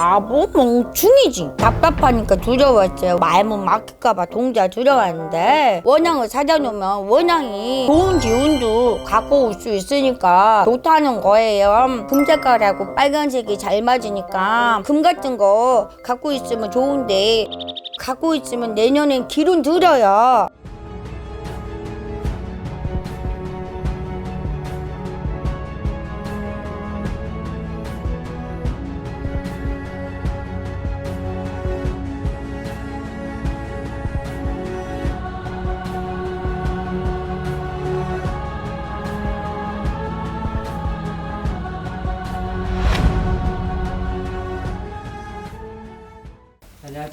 바보 멍충이지. 답답하니까 두려웠어요. 마음은 막힐까봐 동자 두려웠는데 원양을 사다 놓으면 원양이 좋은 기운도 갖고 올 수 있으니까 좋다는 거예요. 금색깔하고 빨간색이 잘 맞으니까 금 같은 거 갖고 있으면 좋은데 갖고 있으면 내년엔 기운 들어요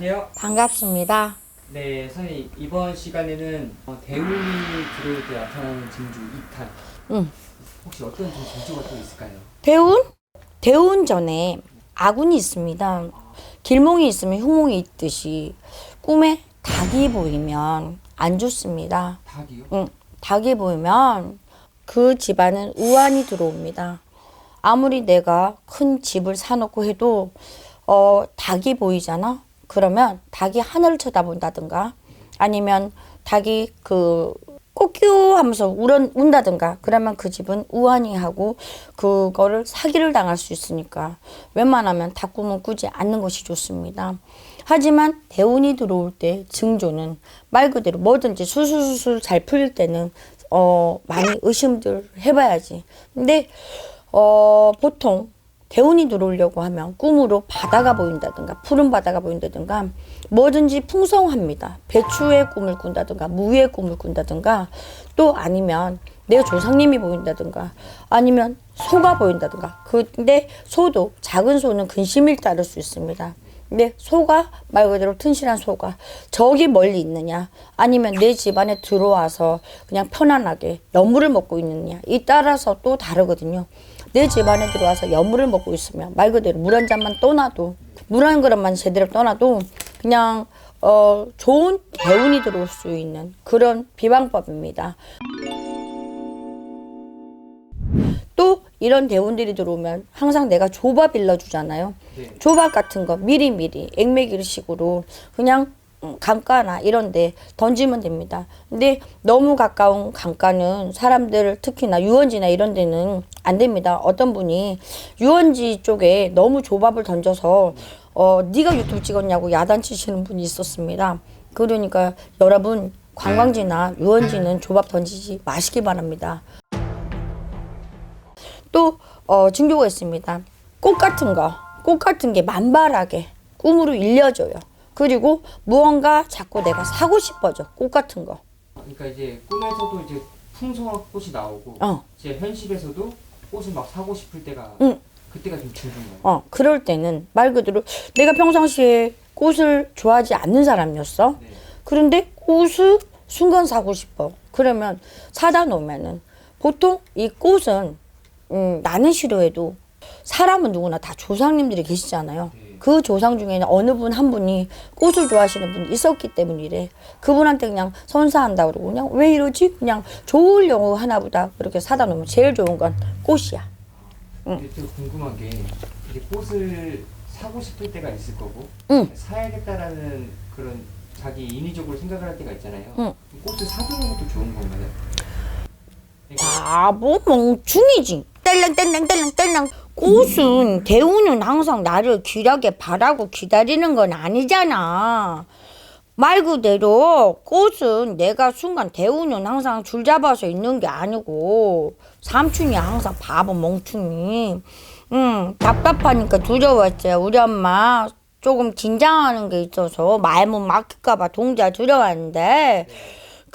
안녕하세요. 반갑습니다 네, 선생님 이번 시간에는 어, 대운이 들어올 때 나타나는 징조 2탄. 응. 혹시 어떤 좀 징조가 또 있을까요? 대운? 대운 전에 아군이 있습니다. 길몽이 있으면 흉몽이 있듯이 꿈에 닭이 보이면 안 좋습니다. 닭이요? 응, 닭이 보이면 그 집안은 우환이 들어옵니다. 아무리 내가 큰 집을 사놓고 해도 어, 닭이 보이잖아. 그러면 닭이 하늘을 쳐다본다든가 아니면 닭이 그 꼬끼우 하면서 울은, 운다든가 그러면 그 집은 우환이 하고 그거를 사기를 당할 수 있으니까 웬만하면 닭 꿈은 꾸지 않는 것이 좋습니다. 하지만 대운이 들어올 때 증조는 말 그대로 뭐든지 술술술 잘 풀릴 때는 어 많이 의심들 해봐야지. 근데 어 보통 대운이 들어오려고 하면 꿈으로 바다가 보인다든가 푸른 바다가 보인다든가 뭐든지 풍성합니다. 배추의 꿈을 꾼다든가 무의 꿈을 꾼다든가 또 아니면 내 조상님이 보인다든가 아니면 소가 보인다든가 근데 소도 작은 소는 근심을 따를 수 있습니다. 근데 소가 말 그대로 튼실한 소가 저기 멀리 있느냐 아니면 내 집안에 들어와서 그냥 편안하게 여물을 먹고 있느냐 이 따라서 또 다르거든요. 내 집안에 들어와서 여물을 먹고 있으면 말 그대로 물 한 잔만 떠나도 물 한 그릇만 제대로 떠나도 그냥 어 좋은 대운이 들어올 수 있는 그런 비방법입니다. 또 이런 대운들이 들어오면 항상 내가 조밥 일러주잖아요. 네. 조밥 같은 거 미리미리 액매기식으로 그냥 음, 강가나 이런데 던지면 됩니다. 근데 너무 가까운 강가는 사람들 특히나 유원지나 이런 데는 안 됩니다. 어떤 분이 유원지 쪽에 너무 조밥을 던져서 어 네가 유튜브 찍었냐고 야단치시는 분이 있었습니다. 그러니까 여러분 관광지나 유원지는 조밥 던지지 마시기 바랍니다. 또 어, 징조가 있습니다. 꽃 같은 거, 꽃 같은 게 만발하게 꿈으로 일려줘요. 그리고 무언가 자꾸 내가 사고 싶어져. 꽃 같은 거. 그러니까 이제 꿈에서도 이제 풍성한 꽃이 나오고 어. 이제 현실에서도 꽃을 막 사고 싶을 때가 응. 그때가 좀 징조인가요? 어, 그럴 때는 말 그대로 내가 평상시에 꽃을 좋아하지 않는 사람이었어. 네. 그런데 꽃을 순간 사고 싶어. 그러면 사다 놓으면은 보통 이 꽃은 음, 나는 싫어해도 사람은 누구나 다 조상님들이 계시잖아요. 네. 그 조상 중에는 어느 분 한 분이 꽃을 좋아하시는 분이 있었기 때문이래. 그분한테 그냥 선사한다 그러고 그냥 왜 이러지? 그냥 좋으려고 하나보다 그렇게 사다 놓으면 제일 좋은 건 꽃이야. 근데 또 궁금한 게 이제 꽃을 사고 싶을 때가 있을 거고 응. 사야겠다라는 그런 자기 인위적으로 생각을 할 때가 있잖아요. 응. 꽃을 사두는 것도 좋은 건가요? 바보 멍충이지. 딸랑 딸랑 딸랑 딸랑. 꽃은 대우는 항상 나를 귀하게 바라고 기다리는 건 아니잖아. 말 그대로 꽃은 내가 순간 대우는 항상 줄 잡아서 있는 게 아니고 삼촌이 항상 바보 멍충이. 응, 답답하니까 두려웠어요. 우리 엄마 조금 긴장하는 게 있어서 마음은 막힐까봐 동자 두려웠는데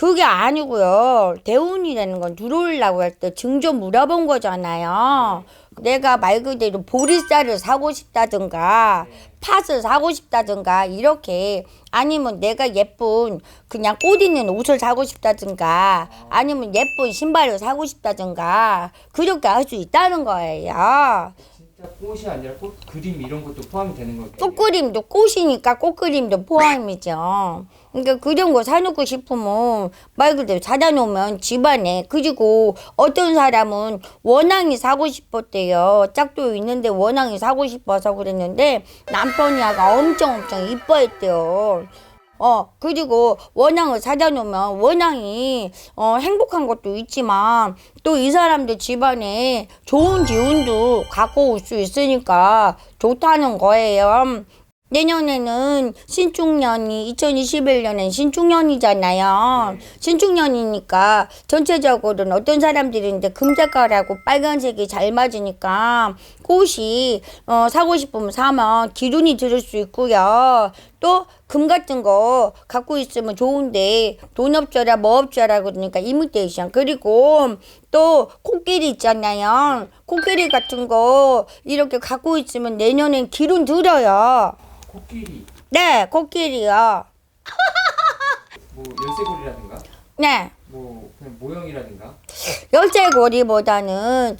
그게 아니고요. 대운이라는 건 들어오려고 할 때증좀 물어본 거잖아요. 내가 말 그대로 보리쌀을 사고 싶다든가 팥을 사고 싶다든가 이렇게 아니면 내가 예쁜 그냥 꽃 있는 옷을 사고 싶다든가 아니면 예쁜 신발을 사고 싶다든가 그렇게 할 수 있다는 거예요. 꽃이 아니라 꽃 그림 이런 것도 포함이 되는 거겠네요. 꽃그림도 꽃이니까 꽃그림도 포함이죠. 그러니까 그런 거 사놓고 싶으면 말 그대로 사다 놓으면 집안에 그리고 어떤 사람은 원앙이 사고 싶었대요. 짝도 있는데 원앙이 사고 싶어서 그랬는데 남편이 아가 엄청 엄청 이뻐했대요. 어 그리고 원앙을 사다 놓으면 원앙이 어 행복한 것도 있지만 또 이 사람들 집안에 좋은 기운도 갖고 올 수 있으니까 좋다는 거예요. 내년에는 신축년이 2021년엔 신축년이잖아요. 신축년이니까 전체적으로는 어떤 사람들인데 금색깔하고 빨간색이 잘 맞으니까 꽃이 어, 사고 싶으면 사면 기운이 들을 수 있고요. 또 금 같은 거 갖고 있으면 좋은데 돈 없져라 뭐 없져라 그러니까 이미테이션 그리고 또 코끼리 있잖아요. 코끼리 같은 거 이렇게 갖고 있으면 내년엔 기운 들어요. 코끼리, 네, 코끼리요. 뭐 열쇠고리라든가, 네. 뭐 그냥 모형이라든가. 열쇠고리보다는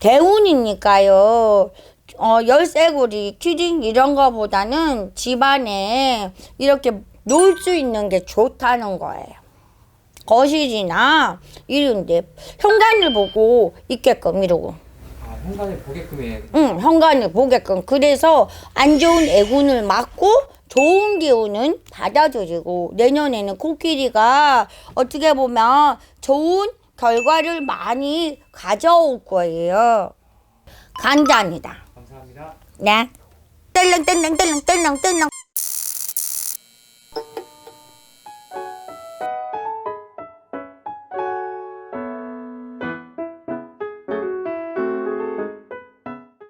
대운이니까요. 어, 열쇠고리, 키링 이런 거보다는 집안에 이렇게 놓을 수 있는 게 좋다는 거예요. 거실이나 이런데 현관을 보고 있게끔 이러고. 아 현관을 보게끔 해야 돼. 응, 현관을 보게끔. 그래서 안 좋은 애군을 막고 좋은 기운은 받아들이고 내년에는 코끼리가 어떻게 보면 좋은 결과를 많이 가져올 거예요. 간단이다. 감사합니다. 네. 뜰렁뜰렁뜰렁뜰렁뜰렁